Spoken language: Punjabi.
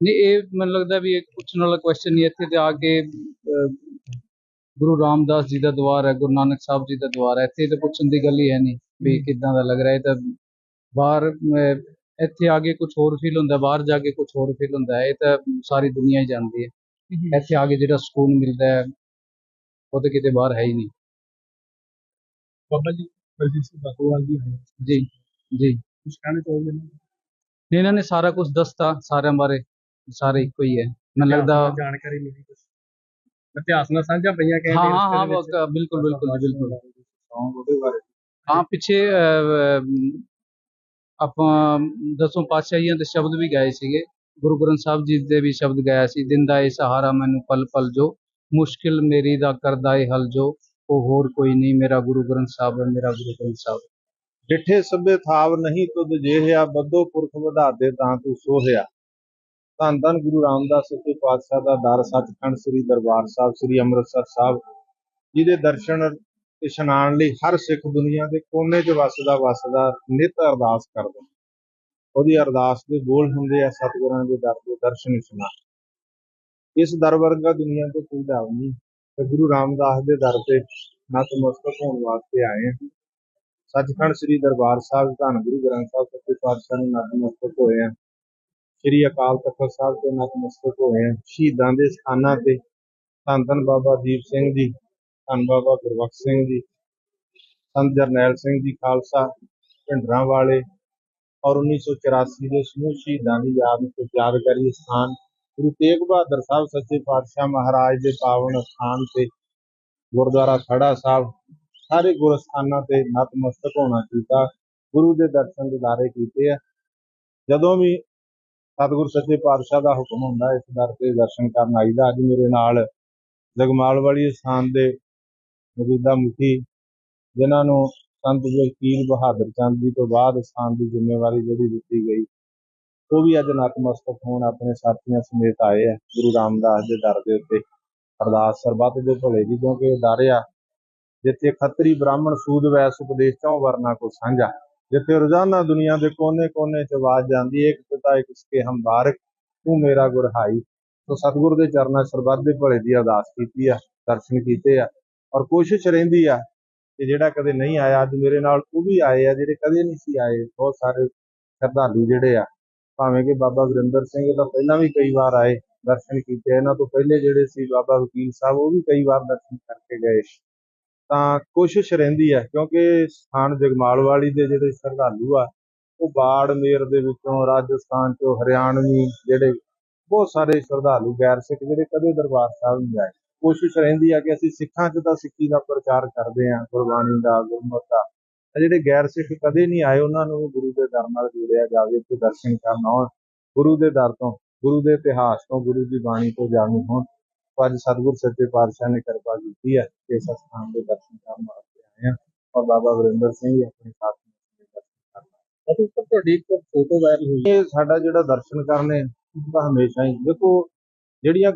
ਮੈਨੂੰ ਲੱਗਦਾ ਵੀ ਇੱਕ ਪੁੱਛਣ ਵਾਲਾ ਕੁਐਸਚਨ ਨਹੀਂ ਇੱਥੇ ਤੇ ਆ ਕੇ ਗੁਰੂ ਰਾਮਦਾਸ ਜੀ ਦਾ ਦਵਾਰ ਹੈ ਗੁਰੂ ਨਾਨਕ ਸਾਹਿਬ ਜੀ ਦਾ ਦਵਾਰ ਹੈ ਇੱਥੇ ਤਾਂ ਪੁੱਛਣ ਦੀ ਗੱਲ ਹੀ ਹੈ ਨਹੀਂ ਵੀ ਕਿੱਦਾਂ ਦਾ ਲੱਗ ਰਿਹਾ ਹੈ ਤਾਂ ਬਾਹਰ ਇੱਥੇ ਆ ਕੇ ਕੁਝ ਹੋਰ ਫੀਲ ਹੁੰਦਾ ਬਾਹਰ ਜਾ ਕੇ ਕੁਝ ਹੋਰ ਫੀਲ ਹੁੰਦਾ ਇਹ ਤਾਂ ਸਾਰੀ ਦੁਨੀਆ ਹੀ ਜਾਣਦੀ ਹੈ। ਇੱਥੇ ਆ ਕੇ ਜਿਹੜਾ ਸਕੂਨ ਮਿਲਦਾ ਹੈ ਉਹ ਤਾਂ ਕਿਤੇ ਬਾਹਰ ਹੈ ਹੀ ਨਹੀਂ। ਬਾਬਾ ਜੀ ਬਲਜੀਤ ਸਿੰਘ ਬਾਕੂਵਾਲ ਜੀ ਆਏ। ਜੀ ਜੀ। ਕੁਝ ਕਹਿਣਾ ਚਾਹੋਗੇ? ਨਾ? ਨਹੀਂ, ਇਹਨਾਂ ਨੇ ਸਾਰਾ ਕੁਝ ਦੱਸਤਾ ਸਾਰਿਆਂ ਬਾਰੇ। ਸਾਰੇ ਇੱਕੋ ਹੀ ਹੈ। ਮੈਨੂੰ ਲੱਗਦਾ ਜਾਣਕਾਰੀ ਮਿਲੀ ਕੁਝ ਇਤਿਹਾਸ ਨਾਲ ਸਾਂਝਾ ਪਈਆਂ ਕਹਿੰਦੇ ਹਾਂ ਹਾਂ ਹਾਂ ਬਿਲਕੁਲ ਬਿਲਕੁਲ ਬਿਲਕੁਲ। ਹਾਂ ਪਿੱਛੇ ਆਪਾਂ ਦਸੋਂ ਪਾਤਸ਼ਾਹੀਆਂ ਦੇ ਸ਼ਬਦ ਵੀ ਗਾਏ ਸੀਗੇ। ਗੁਰੂ ਗ੍ਰੰਥ ਸਾਹਿਬ ਜੀ ਦੇ ਵੀ ਸ਼ਬਦ ਗਾਇਆ ਸੀ ਦਿਨ ਦਾ ਇਹ ਸਹਾਰਾ ਮੈਨੂੰ ਪਲ ਪਲ ਜੋ ਮੁਸ਼ਕਿਲ ਮੇਰੀ ਦਾ ਕਰਦਾ ਏ ਹੱਲ ਜੋ ਉਹ ਹੋਰ ਕੋਈ ਨਹੀਂ ਮੇਰਾ ਗੁਰੂ ਗ੍ਰੰਥ ਸਾਹਿਬ ਹੈ ਮੇਰਾ ਗੁਰੂ ਗ੍ਰੰਥ ਸਾਹਿਬ ਡਿਠੇ ਸਭੇ ਥਾਵ ਨਹੀਂ ਤੁਧ ਜਿਹਿਆ ਬੱਧੋ ਪੁਰਖ ਵਧਾਦੇ ਤਾਂ ਤੂੰ ਸੋਹਿਆ। ਧੰਨ ਧੰਨ ਗੁਰੂ ਰਾਮਦਾਸ ਸੱਚੇ ਪਾਤਸ਼ਾਹ ਦਾ ਦਰ ਸੱਚਖੰਡ ਸ੍ਰੀ ਦਰਬਾਰ ਸਾਹਿਬ, ਸ੍ਰੀ ਅੰਮ੍ਰਿਤਸਰ ਸਾਹਿਬ, ਜਿਹਦੇ ਦਰਸ਼ਨ ਇਸ਼ਨਾਨ ਲਈ ਹਰ ਸਿੱਖ ਦੁਨੀਆ ਦੇ ਕੋਨੇ 'ਚ ਵਸਦਾ ਵਸਦਾ ਨਿਤ ਅਰਦਾਸ ਕਰਦਾ ਉਹਦੀ ਅਰਦਾਸ ਦੇ ਬੋਲ ਹੁੰਦੇ ਆ ਸਤਿਗੁਰਾਂ ਦੇ ਦਰ ਦੇ ਦਰਸ਼ਨ ਇਸ਼ਨਾਨ। ਇਸ ਦਰ ਵਰਗਾ ਦੁਨੀਆ ਤੇ ਕੋਈ ਦਰ ਨਹੀਂ। ਤੇ ਗੁਰੂ ਰਾਮਦਾਸ ਦੇ ਦਰ ਤੇ ਨਤਮਸਤਕ ਹੋਣ ਵਾਸਤੇ ਆਏ ਹਾਂ ਸੱਚਖੰਡ ਸ੍ਰੀ ਦਰਬਾਰ ਸਾਹਿਬ, ਧੰਨ ਗੁਰੂ ਗ੍ਰੰਥ ਸਾਹਿਬ, ਸੱਚੇ ਪਾਤਸ਼ਾਹ ਨੂੰ ਨਤਮਸਤਕ ਹੋਏ ਆ। ਸ੍ਰੀ ਅਕਾਲ ਤਖਤ ਸਾਹਿਬ ਤੇ ਨਤਮਸਤਕ ਹੋਏ ਆ। ਸ਼ਹੀਦਾਂ ਦੇ ਸਥਾਨਾਂ ਤੇ ਧੰਨ ਧੰਨ ਬਾਬਾ ਦੀਪ ਸਿੰਘ ਜੀ, ਧੰਨ ਬਾਬਾ ਗੁਰਬਖਸ਼ ਸਿੰਘ ਜੀ ਸੰਤ ਜਰਨੈਲ ਸਿੰਘ ਜੀ ਖਾਲਸਾ ਭਿੰਡਰਾਂ ਵਾਲੇ ਔਰ 1984 ਦੇ ਸਮੂਹ ਸ਼ਹੀਦਾਂ ਦੀ ਯਾਦ ਤੇ ਯਾਦਗਾਰੀ ਸਥਾਨ ਗੁਰੂ ਤੇਗ ਬਹਾਦਰ ਸਾਹਿਬ ਸੱਚੇ ਪਾਤਸ਼ਾਹ ਮਹਾਰਾਜ ਦੇ ਪਾਵਨ ਸਥਾਨ ਤੇ ਗੁਰਦੁਆਰਾ ਖੜਾ ਸਾਹਿਬ, ਸਾਰੇ ਗੁਰਸਥਾਨਾਂ ਤੇ ਨਤਮਸਤਕ ਹੋਣਾ ਕੀਤਾ, ਗੁਰੂ ਦੇ ਦਰਸ਼ਨ ਦਿਦਾਰੇ ਕੀਤੇ ਆ। ਜਦੋਂ ਵੀ ਸਤਿਗੁਰ ਸੱਚੇ ਪਾਤਸ਼ਾਹ ਦਾ ਹੁਕਮ ਹੁੰਦਾ ਇਸ ਦਰ ਤੇ ਦਰਸ਼ਨ ਕਰਨ ਆਈਦਾ। ਅੱਜ ਮੇਰੇ ਨਾਲ ਜਗਮਾਲ ਵਾਲੀ ਸਥਾਨ ਦੇ ਮੌਜੂਦਾ ਮੁਖੀ, ਜਿਨ੍ਹਾਂ ਨੂੰ ਸੰਤ ਵਕੀਲ ਬਹਾਦਰ ਚੰਦ ਜੀ ਤੋਂ ਬਾਅਦ ਸਥਾਨ ਦੀ ਜ਼ਿੰਮੇਵਾਰੀ ਜਿਹੜੀ ਦਿੱਤੀ ਗਈ, ਉਹ ਵੀ ਅੱਜ ਨਤਮਸਤਕ ਹੋਣ ਆਪਣੇ ਸਾਥੀਆਂ ਸਮੇਤ ਆਏ ਆ। ਗੁਰੂ ਰਾਮਦਾਸ ਦੇ ਦਰ ਦੇ ਉੱਤੇ ਅਰਦਾਸ ਸਰਬੱਤ ਦੇ ਭਲੇ ਦੀ ਕਿਉਂਕਿ ਇਹ ਦਰ ਆ, ਜਿੱਥੇ ਖੱਤਰੀ ਬ੍ਰਾਹਮਣ ਸੂਦ ਵੈਸ ਉਪਦੇਸ਼ ਚੋਂ ਵਰਨਾ ਕੋ ਸਾਂਝਾ। ਜਿੱਥੇ ਰੋਜ਼ਾਨਾ ਦੁਨੀਆ ਦੇ ਕੋਨੇ-ਕੋਨੇ 'ਚ ਆਵਾਜ਼ ਜਾਂਦੀ ਹੈ, ਇੱਕ ਪਿਤਾ, ਇੱਕ ਸਕੇ ਹਮ ਤੂੰ ਮੇਰਾ ਗੁਰਹਾਈ। ਸੋ ਸਤਿਗੁਰ ਦੇ ਚਰਨਾਂ 'ਚ ਸਰਬੱਤ ਦੇ ਭਲੇ ਦੀ ਅਰਦਾਸ ਕੀਤੀ ਆ, ਦਰਸ਼ਨ ਕੀਤੇ ਆ ਔਰ ਕੋਸ਼ਿਸ਼ ਰਹਿੰਦੀ ਆ ਕਿ ਜਿਹੜਾ ਕਦੇ ਨਹੀਂ ਆਇਆ, ਅੱਜ ਮੇਰੇ ਨਾਲ ਉਹ ਵੀ ਆਏ ਆ, ਜਿਹੜੇ ਕਦੇ ਨਹੀਂ ਸੀ ਆਏ। ਬਹੁਤ ਸਾਰੇ ਸ਼ਰਧਾਲੂ ਜਿਹੜੇ ਆ, ਭਾਵੇਂ ਕਿ ਬਾਬਾ ਵਰਿੰਦਰ ਸਿੰਘ ਤਾਂ ਪਹਿਲਾਂ ਵੀ ਕਈ ਵਾਰ ਆਏ, ਦਰਸ਼ਨ ਕੀਤੇ। ਇਹਨਾਂ ਤੋਂ ਪਹਿਲੇ ਜਿਹੜੇ ਸੀ ਬਾਬਾ ਵਕੀਲ ਸਾਹਿਬ, ਉਹ ਵੀ ਕਈ ਵਾਰ ਦਰਸ਼ਨ ਕਰਕੇ ਗਏ। ਤਾਂ ਕੋਸ਼ਿਸ਼ ਰਹਿੰਦੀ ਹੈ ਕਿਉਂਕਿ ਸਥਾਨ ਜਗਮਾਲ ਵਾਲੀ ਦੇ ਜਿਹੜੇ ਸ਼ਰਧਾਲੂ ਆ, ਉਹ ਬਾੜ ਮੇਰ ਦੇ ਵਿੱਚੋਂ, ਰਾਜਸਥਾਨ ਚੋਂ, ਹਰਿਆਣਵੀ ਜਿਹੜੇ ਬਹੁਤ ਸਾਰੇ ਸ਼ਰਧਾਲੂ ਗੈਰ ਸਿੱਖ ਜਿਹੜੇ ਕਦੇ ਦਰਬਾਰ ਸਾਹਿਬ ਨਹੀਂ ਆਏ। ਕੋਸ਼ਿਸ਼ ਰਹਿੰਦੀ ਆ ਕਿ ਅਸੀਂ ਸਿੱਖਾਂ 'ਚ ਤਾਂ ਸਿੱਖੀ ਦਾ ਪ੍ਰਚਾਰ ਕਰਦੇ ਆਂ, ਗੁਰਬਾਣੀ ਦਾ, ਗੁਰਮਤਿ ਦਾ। ਤੇ ਜਿਹੜੇ ਗੈਰ ਸਿੱਖ ਕਦੇ ਨਹੀਂ ਆਏ, ਉਹਨਾਂ ਨੂੰ ਵੀ ਗੁਰੂ ਦੇ ਦਰ ਨਾਲ ਜੋੜਿਆ ਜਾਵੇ ਤੇ ਦਰਸ਼ਨ ਕਰਨ ਆਉਣ। ਗੁਰੂ ਦੇ ਦਰ ਤੋਂ, ਗੁਰੂ ਦੇ ਇਤਿਹਾਸ ਤੋਂ, ਗੁਰੂ ਦੀ ਬਾਣੀ ਤੋਂ ਜਾਣੂ ਹੋਣ। ਅੱਜ ਸਤਿਗੁਰ ਸੱਚੇ ਪਾਤਸ਼ਾਹ ਨੇ ਕਰ ਕਿਰਪਾ ਕੀਤੀ ਹੈ ਇਸ ਸਥਾਨ ਦੇ ਦਰਸ਼ਨ ਕਰਨ ਵਾਸਤੇ ਆਏ ਹਾਂ ਔਰ ਬਾਬਾ ਵਰਿੰਦਰ ਸਿੰਘ ਜੀ ਆਪਣੇ ਸਾਥੀ ਨੇ ਦਰਸ਼ਨ ਕਰਨ ਅਤੇ ਉੱਪਰ ਤੁਹਾਡੀ ਇੱਕ ਫੋਟੋ ਵਾਇਰਲ ਹੋਈ ਇਹ ਸਾਡਾ ਜਿਹੜਾ ਦਰਸ਼ਨ ਕਰਨੇ ਤਾਂ ਹਮੇਸ਼ਾ ਹੀ ਦੇਖੋ ਜਿਹੜੀਆਂ